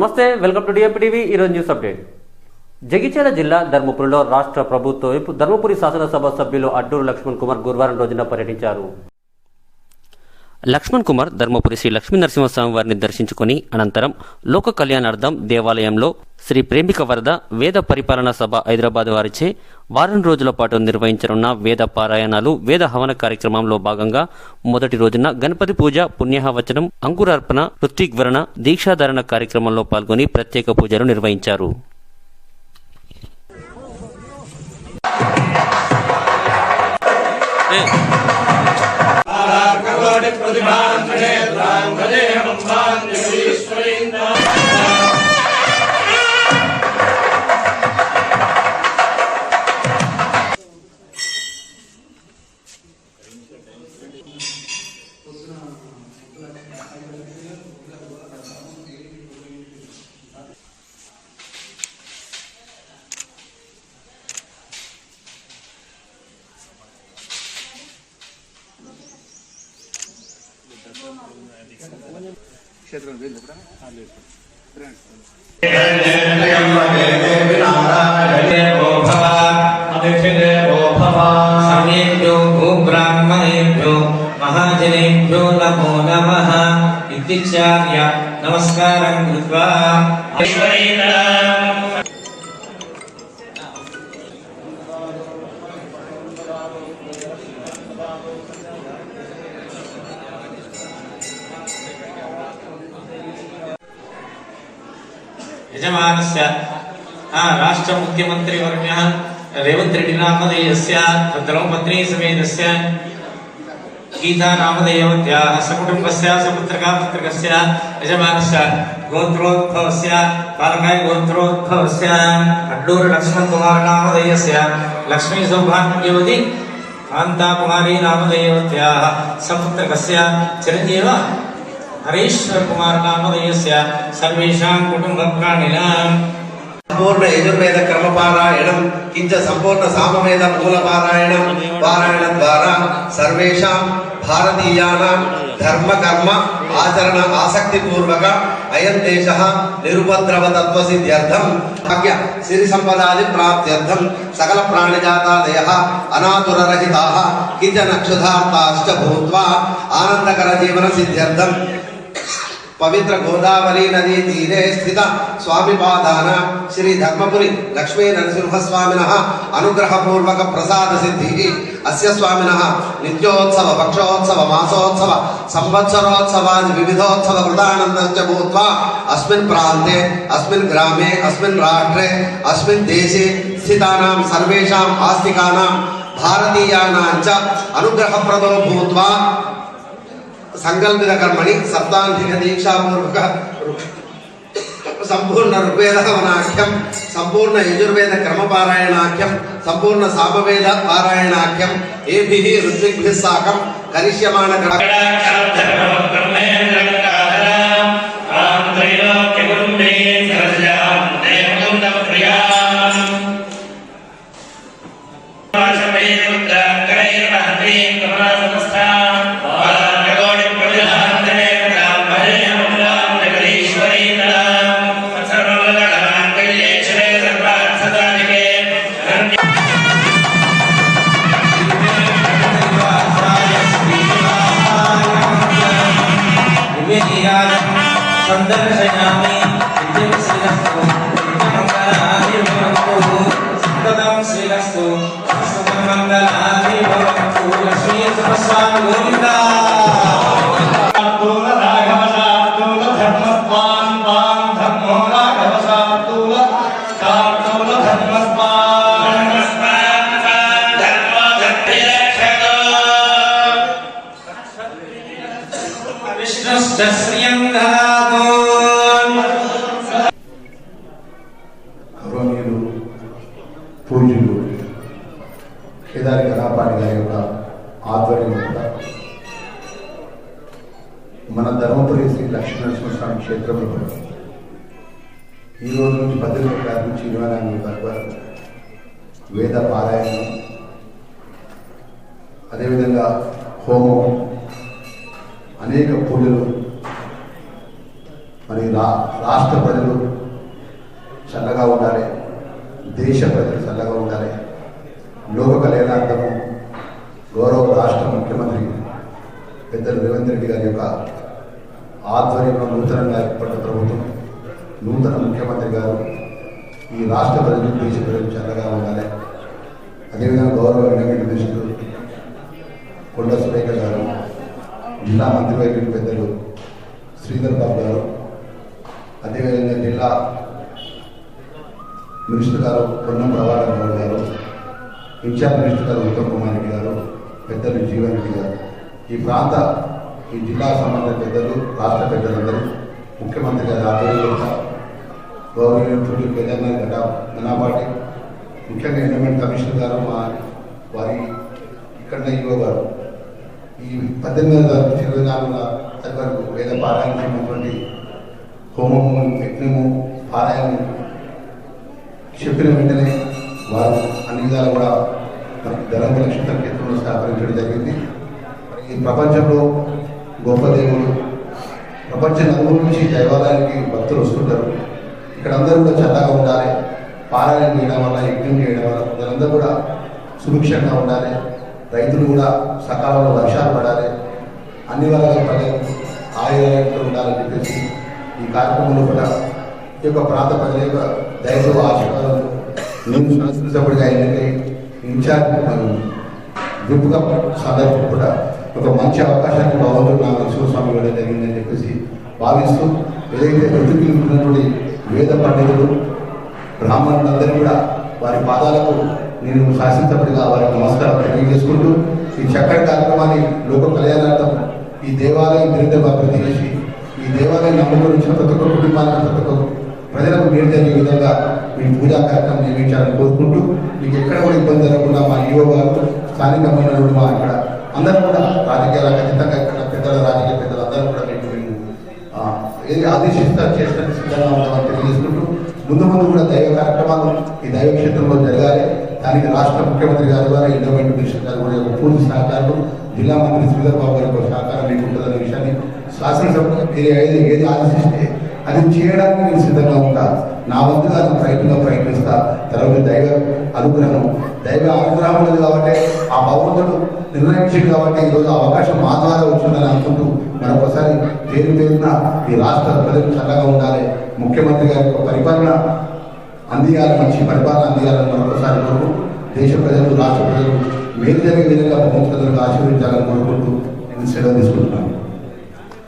Namaste welcome to DMP TV ఈరోజు news update Jagtial జిల్లా ధర్మపురిలో రాష్ట్ర ప్రభుత్వ ధర్మపురి శాసనసభ సభ్యులు అడ్డూరు లక్ష్మణ్ కుమార్ గురువారం రోజున పర్యటించారు. లక్ష్మణ్ కుమార్ ధర్మపురి శ్రీ లక్ష్మీ నరసింహస్వామి వారిని దర్శించుకుని అనంతరం లోక కళ్యాణార్థం దేవాలయంలో శ్రీ ప్రేమిక వరద వేద పరిపాలనా సభ హైదరాబాద్ వారిచే వారం రోజుల పాటు నిర్వహించనున్న వేద పారాయణాలు వేద హవన కార్యక్రమంలో భాగంగా మొదటి రోజున గణపతి పూజ పుణ్యహవచనం అంకురార్పణ ఋత్విగ్వరణ దీక్షాధారణ కార్యక్రమంలో పాల్గొని ప్రత్యేక పూజలు నిర్వహించారు. प्रतिभां हृदयं भान्यश्वरीन्द्रा क्षेत्र में भेज यजमान यजमानस्य। राष्ट्रमुख्यमन्त्रिवर्यः रेवन्त्रेड्डिनामधेयस्य द्रौपद्री समेतस्य गीतानामधेयवत्याः सकुटुम्बस्य, सपुत्रकापुत्रकस्य, यजमानस्य गोत्रोद्भवस्य पालकाय गोत्रोद्भवस्य अड्डूरलक्ष्मणकुमारनामधेयस्य लक्ष्मीसौभाग्यवती कान्ताकुमारी नामधेयवत्याः सपुत्रकस्य चिरञ्जीव हरीश्वरकुमारमहोदयस्य सर्वेषां कुटुम्बप्राणिनां। संपूर्ण यजुर्वेद कर्म पारायणं किञ्च सम्पूर्ण सामवेद मूलपारायणं, पारायणद्वारा सर्वेषां भारतीयानां धर्मकर्म आचरण आसक्तिपूर्वक अयं देशः निरुपद्रवतत्त्वसिद्ध्यर्थं, भाग्य सिरिसम्पदादिप्राप्त्यर्थं सकलप्राणिजातादयः अनातुररहिताः, किञ्च नक्षुधार्ताश्च भूत्वा आनन्दकरजीवनसिद्ध्यर्थं पवित्र गोदावरी नदी तीरे स्थित स्वामिपादान श्री धर्मपुरी लक्ष्मी नरसिंह स्वामिनः अनुग्रह पूर्वक प्रसाद सिद्धि। अस्य स्वामिनः नित्योत्सव पक्षोत्सव मासोत्सव संवत्सरोत्सवादि विविधोत्सव कृतानन्दश्च भूत्वा अस्मिन् प्रान्ते, अस्मिन् ग्रामे, अस्मिन् राष्ट्रे, अस्मिन् देशे स्थितानां सर्वेषाम् आस्तिकानां, भारतीयानां च अनुग्रहप्रदो भूत्वा सङ्कल्पितकर्मणि सप्तान्तिकदीक्षापूर्वक सम्पूर्णऋग्वेदवनाख्यं सम्पूर्णयजुर्वेदक्रमपारायणाख्यं सम्पूर्णसामवेदपारायणाख्यम् एभिः ऋत्विग्भिः साकं करिष्यमाणकरा Just young guys. మన ధర్మపురి శ్రీ లక్ష్మీనరసింహస్వామి క్షేత్రంలో ఈ రోజు నుంచి పద్దెనిమిది కాదు నుంచి ఇరవై నాలుగు తారీఖు వరకు వేద పారాయణం అదేవిధంగా హోమం అనేక పూజలు మరి రా రాష్ట్ర ప్రజలు చల్లగా ఉండాలి దేశ ప్రజలు చల్లగా ఉండాలి లోక కళ్యాణార్థము గౌరవ రాష్ట్ర ముఖ్యమంత్రి పెద్దలు రేవంత్ రెడ్డి గారి యొక్క ఆధ్వర్యంలో నూతనంగా ఏర్పడిన ప్రభుత్వం నూతన ముఖ్యమంత్రి గారు ఈ రాష్ట్ర ప్రజలు దేశ ప్రజలు చల్లగా ఉండాలి. అదేవిధంగా గౌరవ ఇండమెంట్ మినిస్టర్ కొండ సురేఖ గారు జిల్లా మంత్రివర్గ పెద్దలు శ్రీధర్ బాబు గారు అదేవిధంగా జిల్లా మినిస్టర్ గారు పొన్నం ప్రభాకర్ గారు ఇన్ఛార్జ్ మినిస్టర్ గారు ఉత్తమ్ కుమార్ రెడ్డి గారు పెద్దలు జీవన్ రెడ్డి గారు. ఈ ప్రాంత ఈ జిల్లా సంబంధ పెద్దలు రాష్ట్ర పెద్దలందరూ ముఖ్యమంత్రి గారి ఆధ్వర్యంలో గౌరవనీయులు కేదార్నాథ్ గడ్డ గణపాటి ముఖ్యంగా ఎండోమెంట్ కమిషనర్ గారు మా వారి ఇక్కడ ఈవో గారు. ఈ పద్దెనిమిది వందల ఇరవై నాలుగు వరకు వేద పారాయణ చేయనటువంటి హోమము యజ్ఞము పారాయణము చెప్పిన వెంటనే వారు అన్ని విధాలు కూడా మనకి నక్షత్ర క్షేత్రంలో స్థాపించడం జరిగింది. ఈ ప్రపంచంలో గొప్ప దేవుడు ప్రపంచ నలుగురు నుంచి దైవాలయానికి భక్తులు వస్తుంటారు. ఇక్కడ అందరూ కూడా చల్లగా ఉండాలి. పారాయణ చేయడం వల్ల యజ్ఞం చేయడం వల్ల అందరూ కూడా సుభిక్షంగా ఉండాలి. రైతులు కూడా సకాలంలో వర్షాలు పడాలి. అన్ని వర్గాల ప్రజలు ఆయుర్వేదంతో ఉండాలని చెప్పేసి ఈ కార్యక్రమంలో కూడా ఈ యొక్క ప్రాంత ప్రజల యొక్క దైవ ఆశీర్వాదం నేను శాసనసభ్యుడిగా ఎన్నికై ఇన్ఛార్జ్ విప్పుగా సందర్భం కూడా ఒక మంచి అవకాశాన్ని భగవంతుడు నాకు శివస్వామి ఇవ్వడం జరిగిందని చెప్పేసి భావిస్తూ ఏదైతే బ్రతికి ఉన్నటువంటి వేద పండితులు బ్రాహ్మణులందరూ కూడా వారి పాదాలకు నేను శాసించబడిగా వారికి నమస్కారం తెలియజేసుకుంటూ ఈ చక్కటి కార్యక్రమాన్ని లోక కళ్యాణార్థం ఈ దేవాలయం నిరంతరం అభివృద్ధి చేసి ఈ దేవాలయం నమ్ముకొని వచ్చిన ప్రతి ఒక్క కుటుంబానికి ప్రతి ఒక్క ప్రజలకు మేలు జరిగే విధంగా మీ పూజా కార్యక్రమం నిర్మించాలని కోరుకుంటూ మీకు ఎక్కడ కూడా ఇబ్బంది జరగకుండా మా యువ గారు మహిళలు మా ఇక్కడ అందరూ కూడా రాజకీయాల ఖచ్చితంగా ఇక్కడ పెద్దల రాజకీయ పెద్దలు అందరూ కూడా మీకు మేము ఏది ఆదేశిస్తారు చేసినట్టు సిద్ధంగా ఉన్నామని తెలియజేసుకుంటూ ముందు ముందు కూడా దైవ కార్యక్రమాలు ఈ దైవ క్షేత్రంలో జరగాలి. దానికి రాష్ట్ర ముఖ్యమంత్రి గారి ద్వారా ఇండోమెంట్ మినిస్టర్ గారు కూడా యొక్క పూర్తి సహకారం జిల్లా మంత్రి శ్రీధర్ బాబు గారి యొక్క సహకారం మీకు ఉంటుందనే విషయాన్ని శాసనసభ మీరు ఏది ఏది ఆదేశిస్తే అది చేయడానికి నేను సిద్ధంగా ఉంటా. నా వంతుగా నేను ప్రయత్నంగా ప్రయత్నిస్తా. తర్వాత దైవ అనుగ్రహం. దైవ అనుగ్రహం లేదు కాబట్టి ఆ భగవంతుడు నిర్ణయించింది కాబట్టి ఈరోజు ఆ అవకాశం మా ద్వారా వచ్చిందని అనుకుంటూ మరొకసారి పేరు పేరున ఈ రాష్ట్ర ప్రజలు చల్లగా ఉండాలి. ముఖ్యమంత్రి గారి యొక్క పరిపాలన అందియాలి మంచి పరిపాలన అందియాలని మరొకసారి కోరుకు దేశ ప్రజలు రాష్ట్ర ప్రజలు మేలు జరిగే విధంగా భగవంతులకు ఆశీర్వదించాలని కోరుకుంటూ నేను సెలవు తీసుకుంటున్నాను.